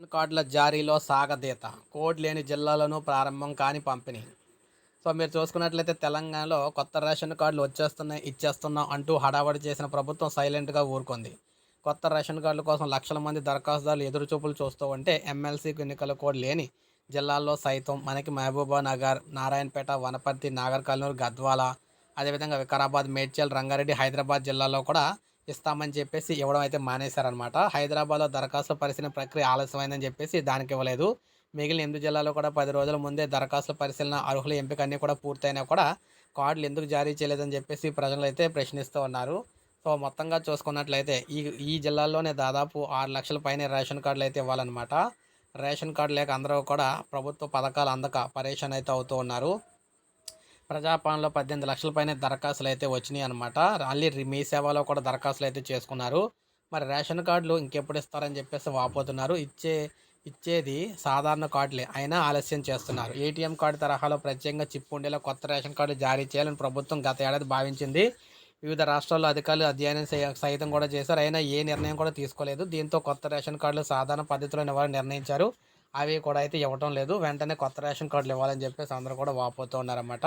Ration కార్డుల జారీలో సాగదీత code లేని జిల్లాలను ప్రారంభం కాని పంపిణీ. సో మీరు చూసుకున్నట్లయితే తెలంగాణలో కొత్త రేషన్ కార్డులు వచ్చేస్తున్నాయి ఇచ్చేస్తున్నాం అంటూ హడావడి చేసిన ప్రభుత్వం సైలెంట్గా ఊరుకుంది. కొత్త రేషన్ కార్డుల కోసం లక్షల మంది దరఖాస్తుదారులు ఎదురు చూపులు చూస్తూ ఉంటే ఎమ్మెల్సీ ఎన్నికల కోడ్ లేని జిల్లాల్లో సైతం మనకి మహబూబా నగర్ నారాయణపేట వనపర్తి నాగర్ కర్నూలు గద్వాల అదేవిధంగా వికారాబాద్ మేడ్చల్ రంగారెడ్డి హైదరాబాద్ జిల్లాలో కూడా ఇస్తామని చెప్పేసి ఇవ్వడం అయితే మానేశారనమాట హైదరాబాద్లో దరఖాస్తు పరిశీలన ప్రక్రియ ఆలస్యమైందని చెప్పేసి దానికి ఇవ్వలేదు. మిగిలిన ఎనిమిది జిల్లాలో కూడా పది రోజుల ముందే దరఖాస్తు పరిశీలన అర్హుల ఎంపిక అన్నీ కూడా పూర్తయినా కూడా కార్డులు ఎందుకు జారీ చేయలేదని చెప్పేసి ప్రజలు అయితే ప్రశ్నిస్తూ ఉన్నారు. సో మొత్తంగా చూసుకున్నట్లయితే ఈ ఈ జిల్లాల్లోనే దాదాపు ఆరు లక్షల పైన రేషన్ కార్డులు అయితే ఇవ్వాలన్నమాట. రేషన్ కార్డు లేక అందరూ కూడా ప్రభుత్వ పథకాలు అందక పరేషాన్ అయితే అవుతూ ఉన్నారు. ప్రజాపాలనలో పద్దెనిమిది లక్షల పైన దరఖాస్తులు అయితే వచ్చినాయి అనమాట మళ్ళీ మీ సేవలో కూడా దరఖాస్తులు అయితే చేసుకున్నారు. మరి రేషన్ కార్డులు ఇంకెప్పుడు ఇస్తారని చెప్పేసి వాపోతున్నారు. ఇచ్చే ఇచ్చేది సాధారణ కార్డులే. అయినా ఆలస్యం చేస్తున్నారు. ఏటీఎం కార్డు తరహాలో ప్రత్యేకంగా చిప్ ఉండేలా కొత్త రేషన్ కార్డు జారీ చేయాలని ప్రభుత్వం గత ఏడాది భావించింది. వివిధ రాష్ట్రాల్లో అధికారులు అధ్యయనం సైతం కూడా చేశారు. అయినా ఏ నిర్ణయం కూడా తీసుకోలేదు. దీంతో కొత్త రేషన్ కార్డులు సాధారణ పద్ధతిలో ఇవ్వాలని నిర్ణయించారు. అవి కూడా అయితే ఇవ్వటం లేదు. వెంటనే కొత్త రేషన్ కార్డులు ఇవ్వాలని చెప్పేసి అందరూ కూడా వాపోతూ ఉన్నారన్నమాట.